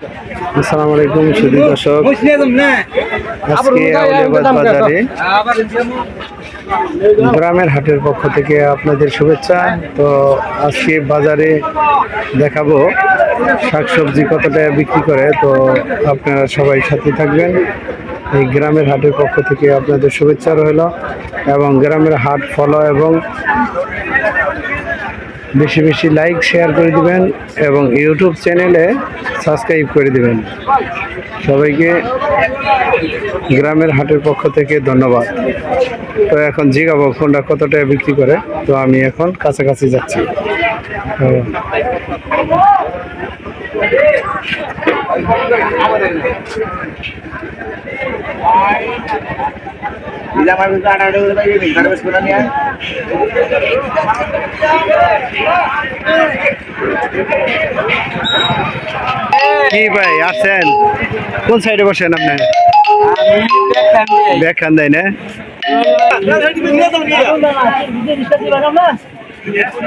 আসসালামু আলাইকুম সুদী দর্শক। আজকে আউলিয়াবাদ বাজারে গ্রামের হাটের পক্ষ থেকে আপনাদের শুভেচ্ছা। তো আজকে বাজারে দেখাবো শাকসবজি কত টাকা বিক্রি করে। তো আপনারা সবাই সাথে থাকবেন। এই গ্রামের হাটের পক্ষ থেকে আপনাদের শুভেচ্ছা রইল এবং গ্রামের হাট ফলো এবং বেশি বেশি লাইক শেয়ার করে দিবেন এবং ইউটিউব চ্যানেলে সাবস্ক্রাইব করে দিবেন। সবাইকে গ্রামের হাটের পক্ষ থেকে ধন্যবাদ। তো এখন জিগাবো ফোনটা কত টাকা বিক্রি করে, তো আমি এখন কাছাকাছি যাচ্ছি। কি ভাই আসছেন কোন সাইডে বসেন আপনি? দেয় না।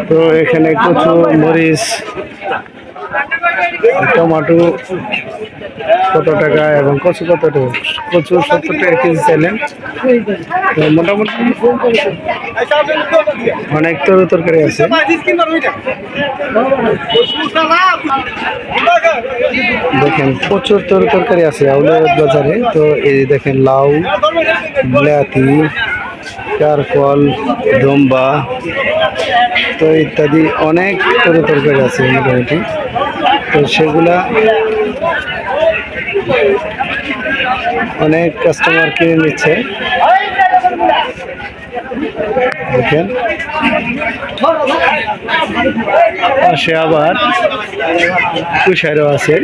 তো এখানে কচু মরিচ টমাটো কত টাকা এবং কচু কত টাকা? কচু সত্তর টাকা কেজি চাইলেন তো মোটামুটি অনেক তরু তরকারি আছে। দেখেন, প্রচুর তরু তরকারি আছে আউলিয়াবাদ বাজারে। তো এই দেখেন, লাউ, বিলাতি, কারকল, দম্বা, তো ইত্যাদি অনেক তরু তরকারি আছে মোটামুটি। তো সেগুলা অনেক কাস্টমার কিনে নিচ্ছে। দেখেন। পাশে আবার তুষারও আছে।